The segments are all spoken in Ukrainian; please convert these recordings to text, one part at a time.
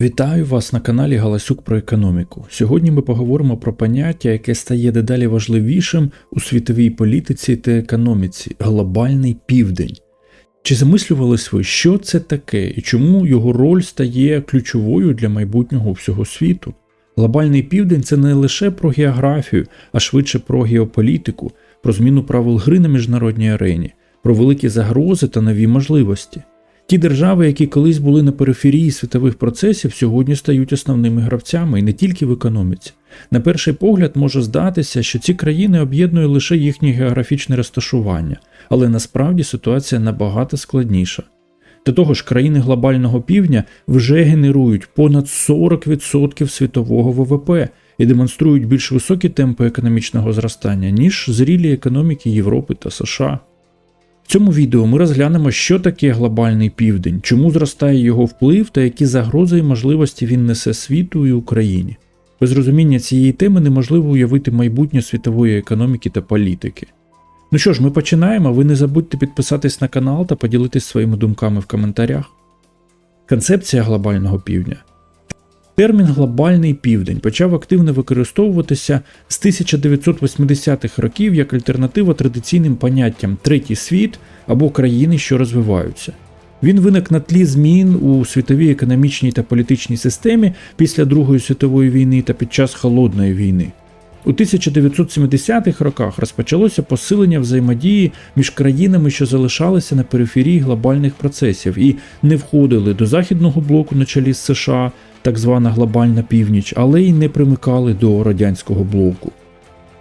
Вітаю вас на каналі Галасюк про економіку. Сьогодні ми поговоримо про поняття, яке стає дедалі важливішим у світовій політиці та економіці глобальний південь. Чи замислювались ви, що це таке і чому його роль стає ключовою для майбутнього всього світу? Глобальний південь це не лише про географію, а швидше про геополітику, про зміну правил гри на міжнародній арені, про великі загрози та нові можливості. Ті держави, які колись були на периферії світових процесів, сьогодні стають основними гравцями і не тільки в економіці. На перший погляд може здатися, що ці країни об'єднує лише їхнє географічне розташування, але насправді ситуація набагато складніша. До того ж, країни глобального півдня вже генерують понад 40% світового ВВП і демонструють більш високі темпи економічного зростання, ніж зрілі економіки Європи та США. В цьому відео ми розглянемо, що таке глобальний південь, чому зростає його вплив та які загрози і можливості він несе світу і Україні. Без розуміння цієї теми неможливо уявити майбутнє світової економіки та політики. Ну що ж, ми починаємо. Ви не забудьте підписатись на канал та поділитись своїми думками в коментарях. Концепція глобального півдня. Термін глобальний південь почав активно використовуватися з 1980-х років як альтернатива традиційним поняттям третій світ або країни, що розвиваються. Він виник на тлі змін у світовій економічній та політичній системі після Другої світової війни та під час холодної війни. У 1970-х роках розпочалося посилення взаємодії між країнами, що залишалися на периферії глобальних процесів і не входили до західного блоку на чолі з США, так звана глобальна північ, але й не примикали до радянського блоку.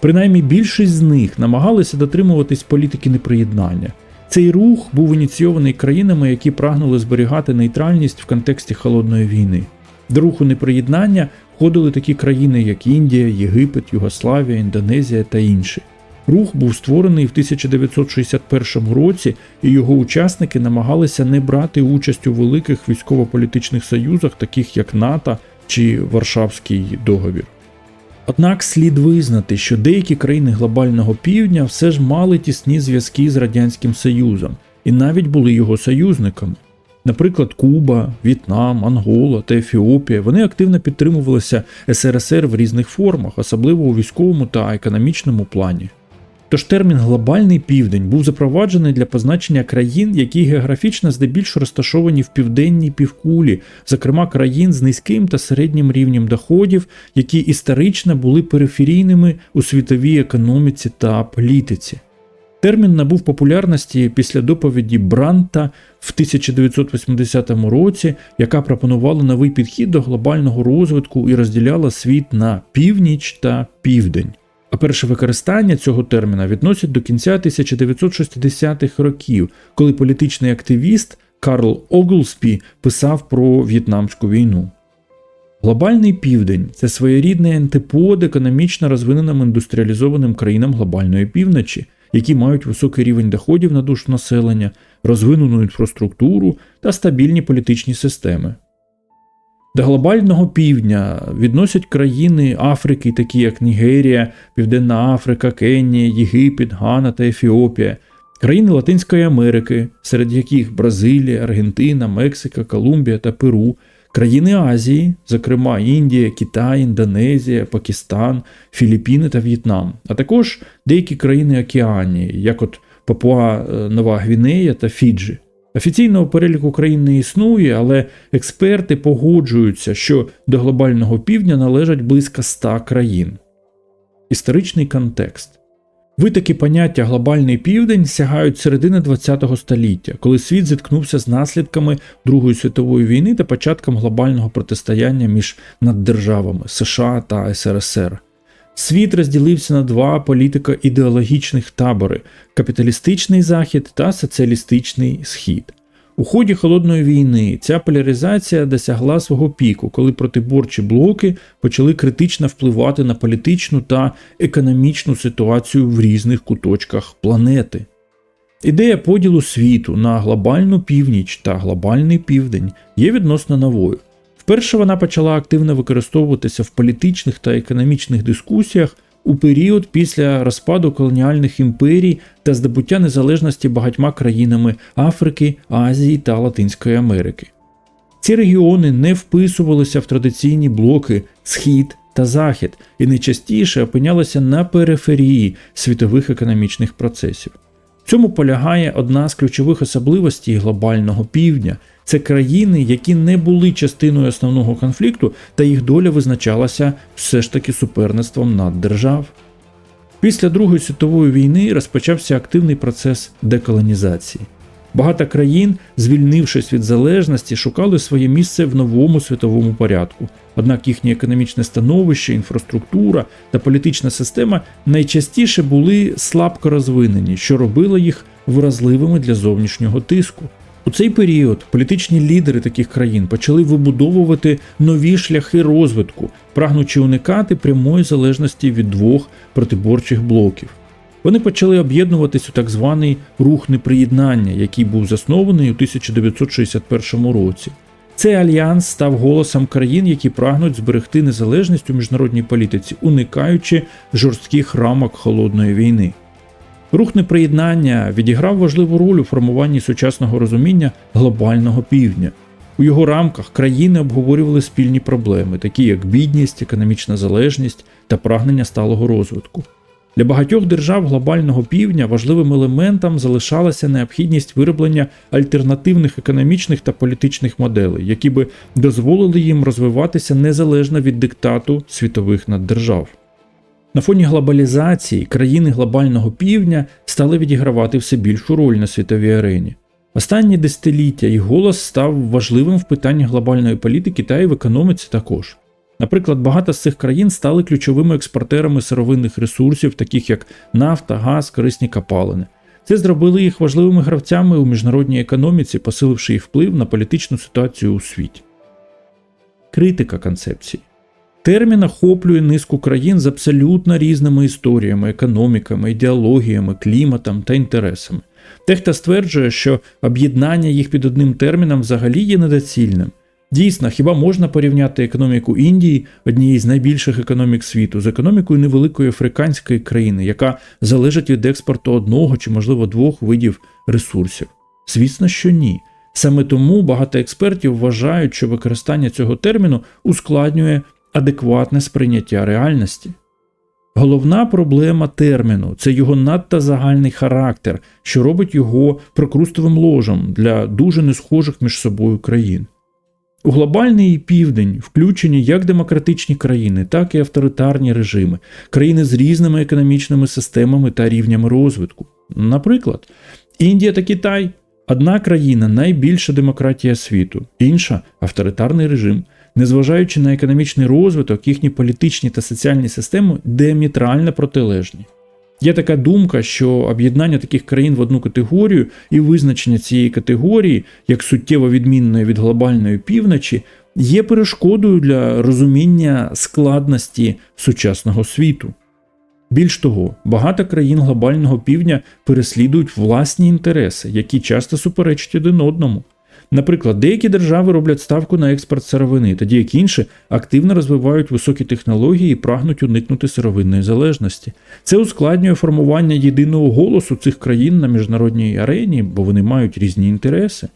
Принаймні більшість з них намагалися дотримуватись політики неприєднання. Цей рух був ініційований країнами, які прагнули зберігати нейтральність в контексті холодної війни. До руху неприєднання входили такі країни, як Індія, Єгипет, Югославія, Індонезія та інші. Рух був створений в 1961 році, і його учасники намагалися не брати участь у великих військово-політичних союзах, таких як НАТО чи Варшавський договір. Однак слід визнати, що деякі країни глобального півдня все ж мали тісні зв'язки з Радянським Союзом і навіть були його союзниками. Наприклад, Куба, В'єтнам, Ангола та Ефіопія вони активно підтримувалися СРСР в різних формах, особливо у військовому та економічному плані. Тож термін глобальний південь був запроваджений для позначення країн, які географічно здебільшого розташовані в південній півкулі, зокрема країн з низьким та середнім рівнем доходів, які історично були периферійними у світовій економіці та політиці. Термін набув популярності після доповіді Бранта в 1980 році, яка пропонувала новий підхід до глобального розвитку і розділяла світ на північ та південь. А перше використання цього терміна відносять до кінця 1960-х років, коли політичний активіст Карл Оглспі писав про В'єтнамську війну. Глобальний південь це своєрідний антипод економічно розвиненим індустріалізованим країнам глобальної півночі, які мають високий рівень доходів на душу населення, розвинену інфраструктуру та стабільні політичні системи. До глобального півдня відносять країни Африки, такі як Нігерія, Південна Африка, Кенія, Єгипет, Гана та Ефіопія, країни Латинської Америки, серед яких Бразилія, Аргентина, Мексика, Колумбія та Перу, країни Азії, зокрема Індія, Китай, Індонезія, Пакистан, Філіппіни та В'єтнам, а також деякі країни Океанії, як от Папуа Нова Гвінея та Фіджі. Офіційного переліку країн не існує, але експерти погоджуються, що до глобального півдня належать близько 100 країн. Історичний контекст. Витоки поняття глобальний південь сягають середини ХХ століття, коли світ зіткнувся з наслідками Другої світової війни та початком глобального протистояння між наддержавами США та СРСР. Світ розділився на два політико-ідеологічних табори капіталістичний захід та соціалістичний схід. У ході холодної війни ця поляризація досягла свого піку, коли протиборчі блоки почали критично впливати на політичну та економічну ситуацію в різних куточках планети. Ідея поділу світу на глобальну північ та глобальний південь є відносно новою. Вперше вона почала активно використовуватися в політичних та економічних дискусіях у період після розпаду колоніальних імперій та здобуття незалежності багатьма країнами Африки, Азії та Латинської Америки. Ці регіони не вписувалися в традиційні блоки Схід та Захід і найчастіше опинялися на периферії світових економічних процесів. В цьому полягає одна з ключових особливостей глобального півдня це країни, які не були частиною основного конфлікту, та їх доля визначалася все ж таки суперництвом наддержав. Після Другої світової війни розпочався активний процес деколонізації. Багато країн, звільнившись від залежності, шукали своє місце в новому світовому порядку. Однак їхнє економічне становище, інфраструктура та політична система найчастіше були слабко розвинені, що робило їх вразливими для зовнішнього тиску. У цей період політичні лідери таких країн почали вибудовувати нові шляхи розвитку, прагнучи уникати прямої залежності від двох протиборчих блоків. Вони почали об'єднуватись у так званий рух неприєднання, який був заснований у 1961 році. Цей альянс став голосом країн, які прагнуть зберегти незалежність у міжнародній політиці, уникаючи жорстких рамок холодної війни. Рух неприєднання відіграв важливу роль у формуванні сучасного розуміння глобального півдня. У його рамках країни обговорювали спільні проблеми, такі як бідність, економічна залежність та прагнення сталого розвитку. Для багатьох держав глобального півдня важливим елементом залишалася необхідність вироблення альтернативних економічних та політичних моделей, які би дозволили їм розвиватися незалежно від диктату світових наддержав. На фоні глобалізації країни глобального півдня стали відігравати все більшу роль на світовій арені. Останні десятиліття їх голос став важливим в питанні глобальної політики та й в економіці також. Наприклад, багато з цих країн стали ключовими експортерами сировинних ресурсів, таких як нафта, газ, корисні капалини. Це зробило їх важливими гравцями у міжнародній економіці, посиливши їх вплив на політичну ситуацію у світі. Критика концепції. Термін охоплює низку країн з абсолютно різними історіями, економіками, ідеологіями, кліматом та інтересами. Дехто стверджує, що об'єднання їх під одним терміном взагалі є недоцільним. Дійсно, хіба можна порівняти економіку Індії, однієї з найбільших економік світу, з економікою невеликої африканської країни, яка залежить від експорту одного чи, можливо, двох видів ресурсів? Звісно, що ні. Саме тому багато експертів вважають, що використання цього терміну ускладнює адекватне сприйняття реальності. Головна проблема терміну це його надто загальний характер, що робить його прокрустовим ложем для дуже несхожих між собою країн. У глобальний південь включені як демократичні країни, так і авторитарні режими, країни з різними економічними системами та рівнями розвитку. Наприклад, Індія та Китай одна країна найбільша демократія світу, інша авторитарний режим. Незважаючи на економічний розвиток, їхні політичні та соціальні системи діаметрально протилежні. Є така думка, що об'єднання таких країн в одну категорію і визначення цієї категорії як суттєво відмінної від глобальної півночі є перешкодою для розуміння складності сучасного світу. Більш того, багато країн глобального півдня переслідують власні інтереси, які часто суперечать один одному. Наприклад, деякі держави роблять ставку на експорт сировини, тоді як інші активно розвивають високі технології і прагнуть уникнути сировинної залежності. Це ускладнює формування єдиного голосу цих країн на міжнародній арені, бо вони мають різні інтереси.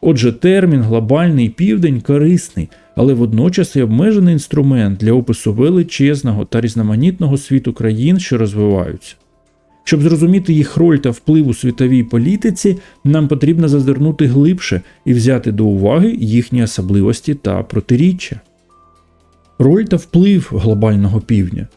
Отже, термін глобальний південь корисний, але водночас і обмежений інструмент для опису величезного та різноманітного світу країн, що розвиваються. Щоб зрозуміти їх роль та вплив у світовій політиці, нам потрібно зазирнути глибше і взяти до уваги їхні особливості та протиріччя. Роль та вплив глобального півдня.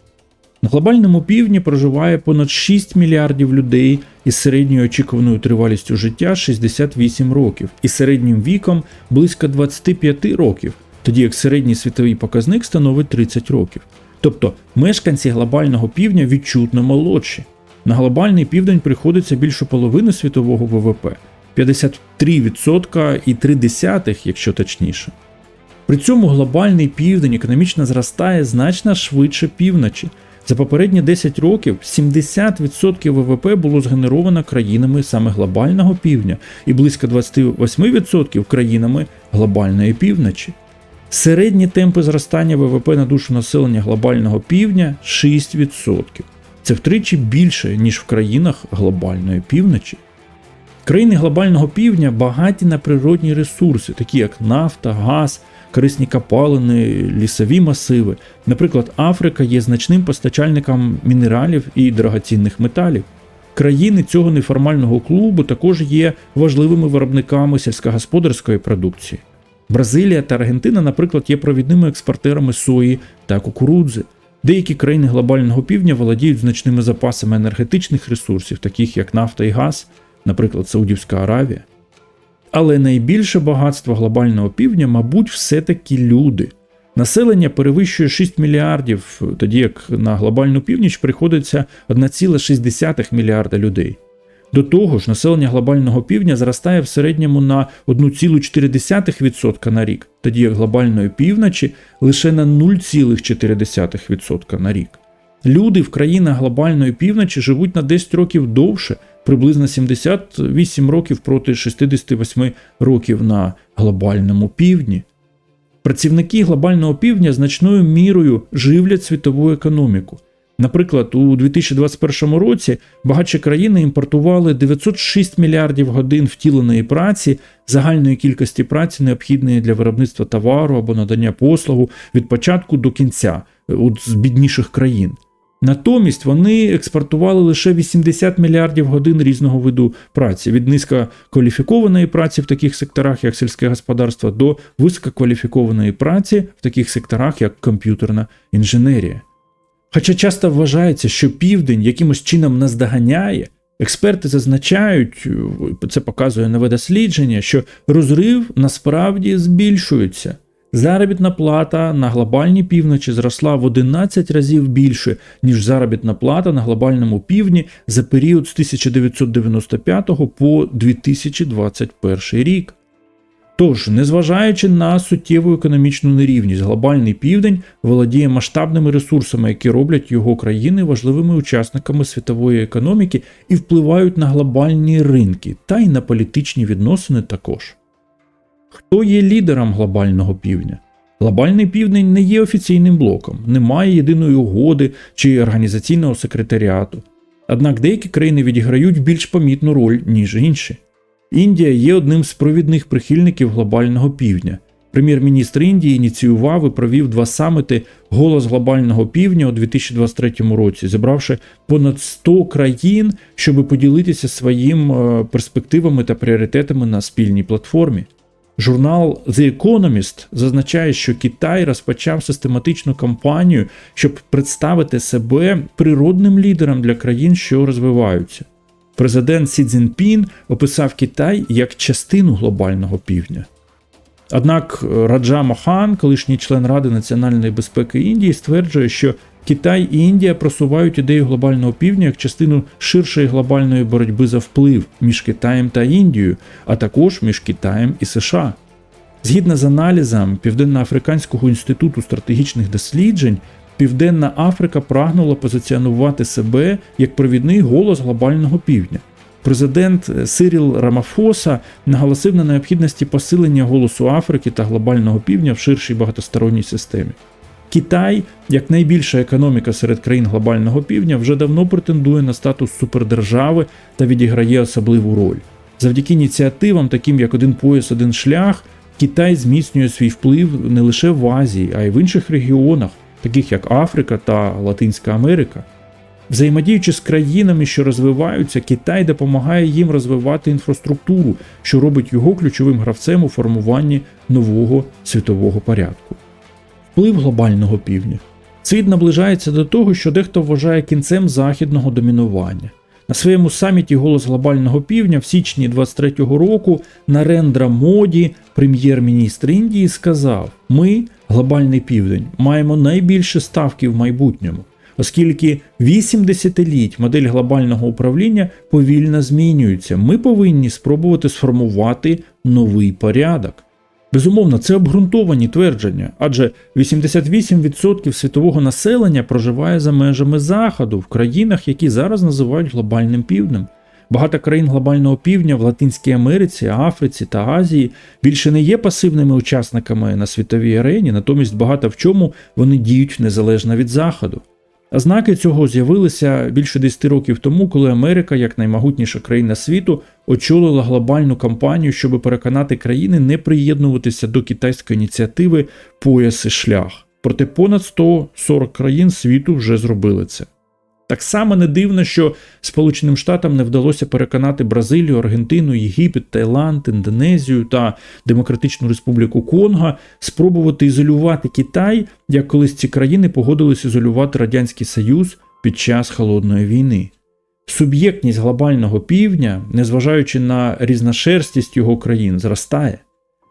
На глобальному півдні проживає понад 6 мільярдів людей із середньою очікуваною тривалістю життя 68 років і середнім віком близько 25 років, тоді як середній світовий показник становить 30 років. Тобто мешканці глобального півдня відчутно молодші. На глобальний південь приходиться більше половини світового ВВП 53% і 3, якщо точніше. При цьому глобальний південь економічно зростає значно швидше півночі. За попередні 10 років 70% ВВП було згенеровано країнами саме глобального півдня і близько 28% країнами глобальної півночі. Середні темпи зростання ВВП на душу населення глобального півдня 6%. Це втричі більше, ніж в країнах глобальної півночі. Країни глобального півдня багаті на природні ресурси, такі як нафта, газ, корисні копалини, лісові масиви. Наприклад, Африка є значним постачальником мінералів і дорогоцінних металів. Країни цього неформального клубу також є важливими виробниками сільськогосподарської продукції. Бразилія та Аргентина, наприклад, є провідними експортерами сої та кукурудзи. Деякі країни глобального півдня володіють значними запасами енергетичних ресурсів, таких як нафта і газ, наприклад, Саудівська Аравія. Але найбільше багатство глобального півдня, мабуть, все-таки люди. Населення перевищує 6 мільярдів, тоді як на глобальну північ приходиться 1,6 мільярда людей. До того ж, населення глобального півдня зростає в середньому на 1,4% на рік, тоді як глобальної півночі лише на 0,4% на рік. Люди в країнах глобальної півночі живуть на 10 років довше, приблизно 78 років проти 68 років на глобальному півдні. Працівники глобального півдня значною мірою живлять світову економіку. Наприклад, у 2021 році багатші країни імпортували 906 мільярдів годин втіленої праці, загальної кількості праці, необхідної для виробництва товару або надання послугу від початку до кінця от з бідніших країн. Натомість вони експортували лише 80 мільярдів годин різного виду праці від низькокваліфікованої праці в таких секторах, як сільське господарство, до висококваліфікованої праці в таких секторах, як комп'ютерна інженерія. Хоча часто вважається, що південь якимось чином наздоганяє, експерти зазначають, це показує нове дослідження, що розрив насправді збільшується. Заробітна плата на глобальній півночі зросла в 11 разів більше, ніж заробітна плата на глобальному півдні за період з 1995 по 2021 рік. Тож, незважаючи на суттєву економічну нерівність, глобальний південь володіє масштабними ресурсами, які роблять його країни важливими учасниками світової економіки і впливають на глобальні ринки та й на політичні відносини також. Хто є лідером глобального півдня? Глобальний південь не є офіційним блоком, немає єдиної угоди чи організаційного секретаріату. Однак деякі країни відіграють більш помітну роль, ніж інші. Індія є одним з провідних прихильників глобального півдня. Прем'єр-міністр Індії ініціював і провів два саміти Голос глобального півдня у 2023 році, зібравши понад 100 країн, щоб поділитися своїми перспективами та пріоритетами на спільній платформі. Журнал The Economist зазначає, що Китай розпочав систематичну кампанію, щоб представити себе природним лідером для країн, що розвиваються. Президент Сі Цзіньпін описав Китай як частину глобального півдня. Однак Раджа Мохан, колишній член Ради національної безпеки Індії, стверджує, що Китай і Індія просувають ідею глобального півдня як частину ширшої глобальної боротьби за вплив між Китаєм та Індією, а також між Китаєм і США. Згідно з аналізом Південно-Африканського інституту стратегічних досліджень, Південна Африка прагнула позиціонувати себе як провідний голос глобального півдня. Президент Сиріл Рамафоса наголосив на необхідності посилення голосу Африки та глобального півдня в ширшій багатосторонній системі. Китай, як найбільша економіка серед країн глобального півдня, вже давно претендує на статус супердержави та відіграє особливу роль. Завдяки ініціативам, таким як один пояс, один шлях, Китай зміцнює свій вплив не лише в Азії, а й в інших регіонах, таких як Африка та Латинська Америка. Взаємодіючи з країнами, що розвиваються, Китай допомагає їм розвивати інфраструктуру, що робить його ключовим гравцем у формуванні нового світового порядку. Вплив глобального півдня. Світ наближається до того, що дехто вважає кінцем західного домінування. На своєму саміті Голос глобального півдня в січні 23-го року Нарендра Моді, прем'єр-міністр Індії, сказав: Ми, глобальний південь, маємо найбільше ставки в майбутньому, оскільки 8 десятиліть модель глобального управління повільно змінюється. Ми повинні спробувати сформувати новий порядок. Безумовно, це обґрунтовані твердження, адже 88% світового населення проживає за межами Заходу в країнах, які зараз називають глобальним півднем. Багато країн глобального півдня в Латинській Америці, Африці та Азії більше не є пасивними учасниками на світовій арені, натомість багато в чому вони діють незалежно від Заходу. Знаки цього з'явилися більше 10 років тому, коли Америка, як наймогутніша країна світу, очолила глобальну кампанію, щоб переконати країни не приєднуватися до китайської ініціативи Пояс і шлях. Проте понад 140 країн світу вже зробили це. Так само не дивно, що Сполученим Штатам не вдалося переконати Бразилію, Аргентину, Єгипет, Таїланд, Індонезію та Демократичну Республіку Конго спробувати ізолювати Китай, як колись ці країни погодились ізолювати Радянський Союз під час холодної війни. Суб'єктність глобального півдня, незважаючи на різношерстість його країн, зростає.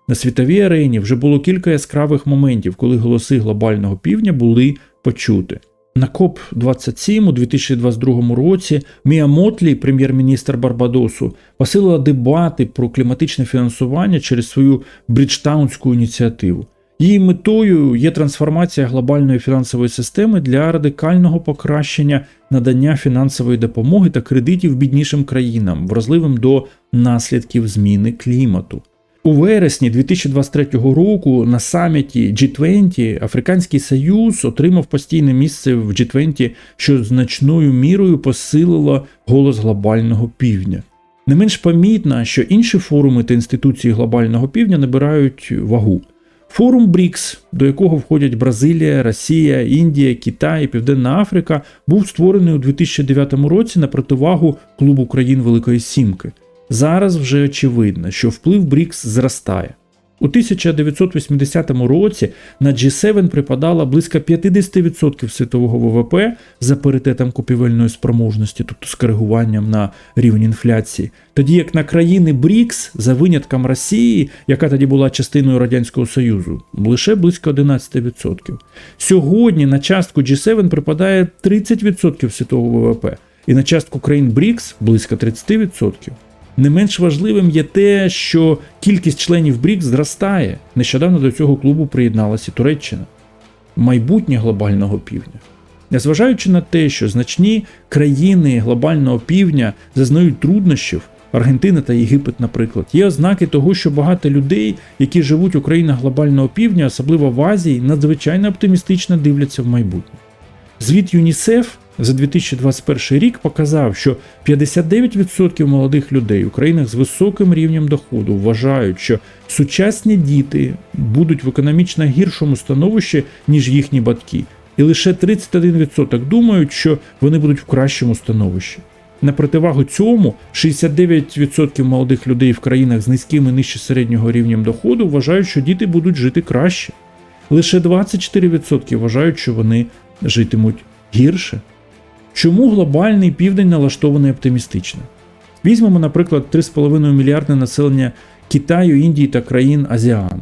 На світовій арені вже було кілька яскравих моментів, коли голоси глобального півдня були почути. На КОП 27 у 2022 році Мія Мотлі, прем'єр-міністр Барбадосу, посилила дебати про кліматичне фінансування через свою Бріджтаунську ініціативу. Її метою є трансформація глобальної фінансової системи для радикального покращення надання фінансової допомоги та кредитів біднішим країнам, вразливим до наслідків зміни клімату. У вересні 2023 року на саміті G20 Африканський Союз отримав постійне місце в G20, що значною мірою посилило голос глобального півдня. Не менш помітно, що інші форуми та інституції глобального півдня набирають вагу. Форум БРІКС, до якого входять Бразилія, Росія, Індія, Китай Південна Африка, був створений у 2009 році на противагу клубу країн Великої Сімки. Зараз вже очевидно, що вплив БРІКС зростає. У 1980 році на G7 припадало близько 50% світового ВВП за паритетом купівельної спроможності, тобто з коригуванням на рівень інфляції. Тоді як на країни БРІКС, за винятком Росії, яка тоді була частиною Радянського Союзу, лише близько 11%. Сьогодні на частку G7 припадає 30% світового ВВП, і на частку країн БРІКС близько 30%. Не менш важливим є те, що кількість членів БРІКС зростає. Нещодавно до цього клубу приєдналася Туреччина, майбутнє глобального півдня. Незважаючи на те, що значні країни глобального півдня зазнають труднощів, Аргентина та Єгипет, наприклад, є ознаки того, що багато людей, які живуть у країнах глобального півдня, особливо в Азії, надзвичайно оптимістично дивляться в майбутнє. Звіт ЮНІСЕФ за 2021 рік показав, що 59% молодих людей у країнах з високим рівнем доходу вважають, що сучасні діти будуть в економічно гіршому становищі, ніж їхні батьки, і лише 31% думають, що вони будуть в кращому становищі. На противагу цьому 69% молодих людей в країнах з низьким і нижче середнього рівнем доходу вважають, що діти будуть жити краще. Лише 24% вважають, що вони житимуть гірше. Чому глобальний південь налаштований оптимістично? Візьмемо, наприклад, 3,5 мільярди населення Китаю, Індії та країн Азіан.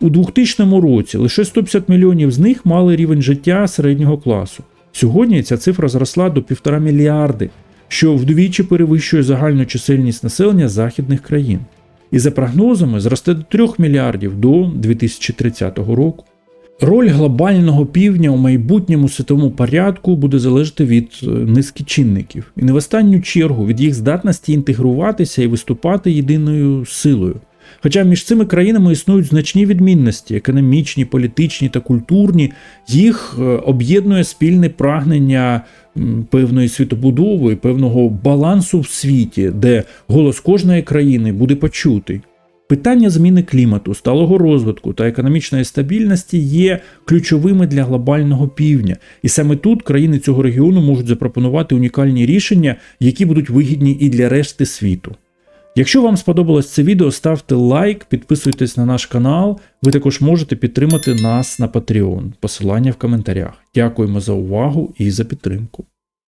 У 2000 році лише 150 мільйонів з них мали рівень життя середнього класу. Сьогодні ця цифра зросла до 1,5 мільярди, що вдвічі перевищує загальну чисельність населення західних країн. І за прогнозами зросте до 3 мільярдів до 2030 року. Роль глобального півдня у майбутньому світовому порядку буде залежати від е, низки чинників, і не в останню чергу від їх здатності інтегруватися і виступати єдиною силою. Хоча між цими країнами існують значні відмінності економічні, політичні та культурні, їх е, об'єднує спільне прагнення певної світобудови, певного балансу в світі, де голос кожної країни буде почутий. Питання зміни клімату, сталого розвитку та економічної стабільності є ключовими для глобального півдня, і саме тут країни цього регіону можуть запропонувати унікальні рішення, які будуть вигідні і для решти світу. Якщо вам сподобалось це відео, ставте лайк, підписуйтесь на наш канал. Ви також можете підтримати нас на Patreon. Посилання в коментарях. Дякуємо за увагу і за підтримку.